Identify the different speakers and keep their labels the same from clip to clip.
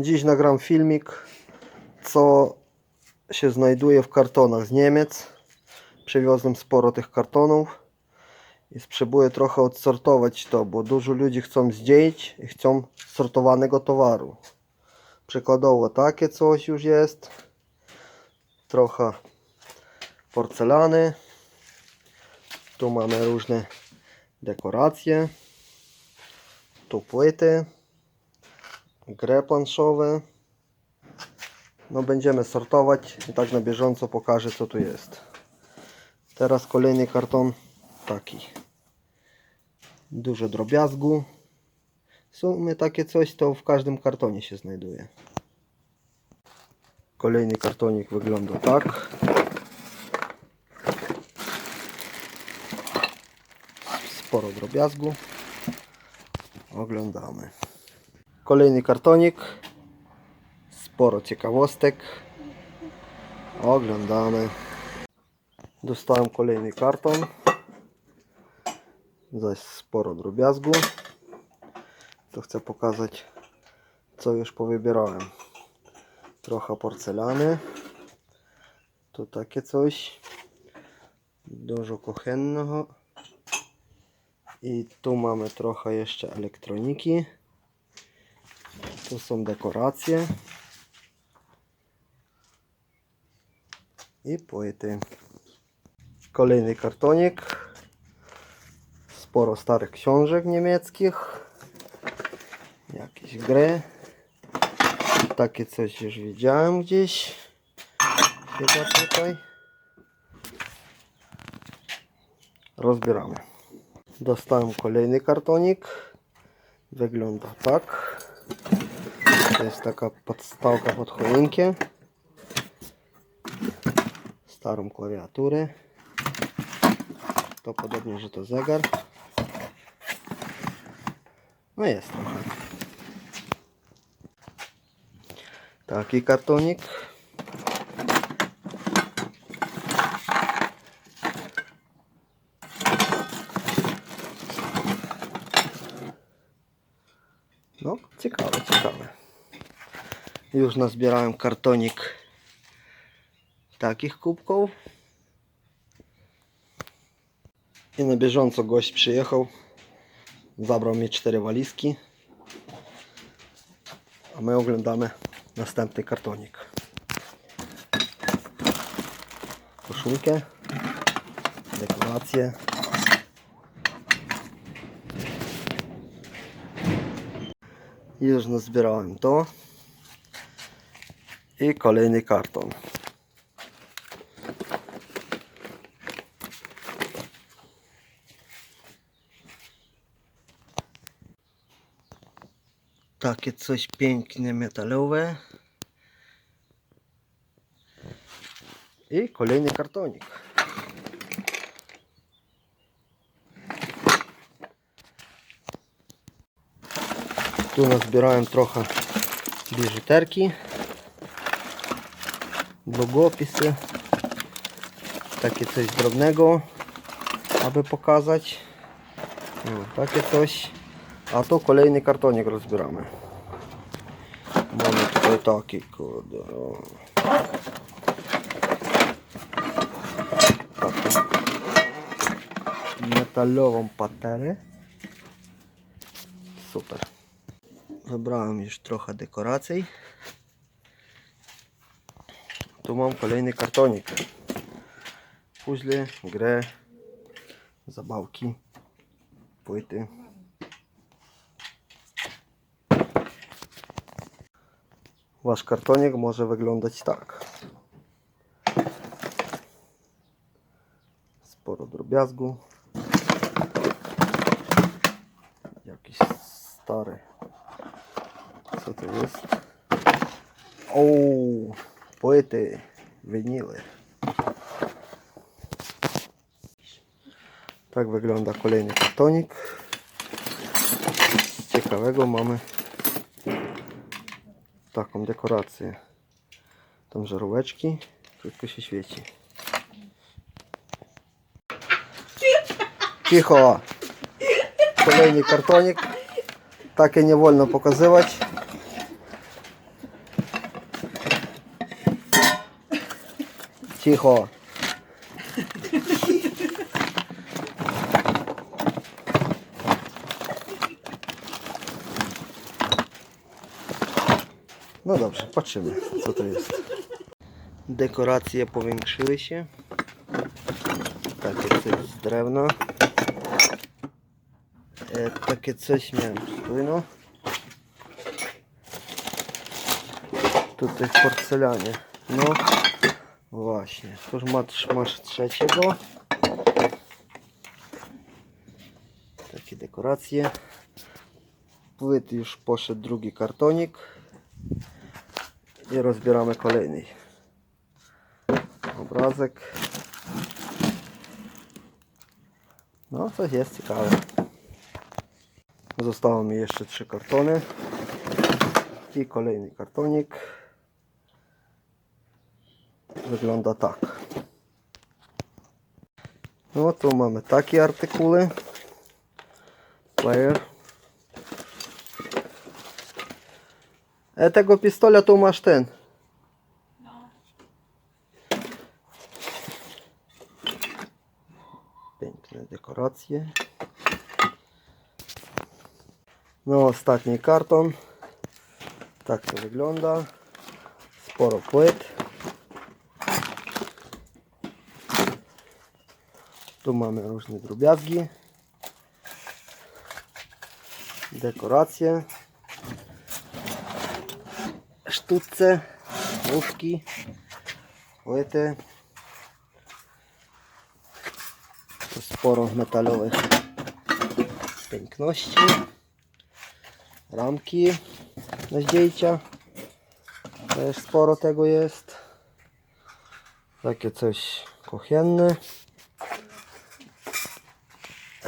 Speaker 1: Dziś nagram filmik, co się znajduje w kartonach z Niemiec. Przywiozłem sporo tych kartonów i spróbuję trochę odsortować to, bo dużo ludzi chcą zdzielić i chcą sortowanego towaru. Przykładowo takie coś już jest. Trochę porcelany. Tu mamy różne dekoracje. Tu płyty. Gry planszowe. No będziemy sortować i tak na bieżąco pokażę co tu jest. Teraz kolejny karton taki. Dużo drobiazgu. W sumie takie coś to w każdym kartonie się znajduje. Kolejny kartonik wygląda tak. Sporo drobiazgu. Oglądamy. Kolejny kartonik. Sporo ciekawostek. Oglądamy. Dostałem kolejny karton. Zaś sporo drobiazgu. To chcę pokazać, co już powybierałem. Trochę porcelany. Tu takie coś. Dużo kuchennego. I tu mamy trochę jeszcze elektroniki. Tu są dekoracje. I płyty. Kolejny kartonik. Sporo starych książek niemieckich. Jakieś gry. Takie coś już widziałem gdzieś. Chyba tutaj. Rozbieramy. Dostałem kolejny kartonik. Wygląda tak. To jest taka podstawka pod choinkę. Starą klawiaturę. To podobnie, że to zegar. No jest trochę. Taki kartonik. No, ciekawe, ciekawe. Już nazbierałem kartonik takich kubków. I na bieżąco gość przyjechał. Zabrał mi cztery walizki. A my oglądamy następny kartonik. Koszulkę. Dekoracje. Już nazbierałem to. I kolejny karton. Takie coś pięknie metalowe. I kolejny kartonik. Tu nazbierałem trochę biżuterki, długopisy, takie coś drobnego, aby pokazać. No, takie coś. A tu kolejny kartonik rozbieramy. Mamy tutaj taki, kurde. Taką metalową paterę. Super. Wybrałem już trochę dekoracji. Tu mam kolejny kartonik. Puzzle, grę, zabawki, płyty. Wasz kartonik może wyglądać tak. Sporo drobiazgu. Jakiś stary. Co to jest? O, płyty, winily. Tak wygląda kolejny kartonik. Ciekawego mamy taką dekorację. Tam żaróweczki, tylko się świeci. Cicho! Kolejny kartonik. Takie nie wolno pokazywać. Cicho. No dobrze, patrzymy, co to jest. Dekoracje powiększyły się. Takie coś z drewna. E, takie coś miałem stójno. Tutaj w porcelanie. No właśnie. Tuż masz, masz trzeciego. Takie dekoracje. Płyt już poszedł drugi kartonik. I rozbieramy kolejny obrazek. No, coś jest ciekawe. Zostało mi jeszcze trzy kartony. I kolejny kartonik. Wygląda tak. No tu mamy takie artykuły. Player. E, tego pistola tu masz ten. Piękne dekoracje. No ostatni karton. Tak to wygląda. Sporo płyt. Tu mamy różne drobiazgi. Dekoracje. Sztuce. Łówki. Płyty. Tu sporo metalowych piękności. Ramki na zdjęcia. Też sporo tego jest. Takie coś kuchenne.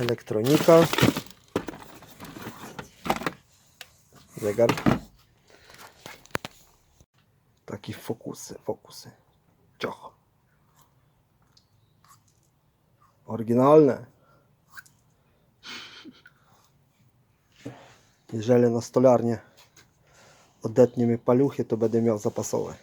Speaker 1: Elektronika. Zegar. Takie fokusy, fokusy. Cioch. Oryginalne. Jeżeli na stolarnie odetnie mi paluchy, to będę miał zapasowe.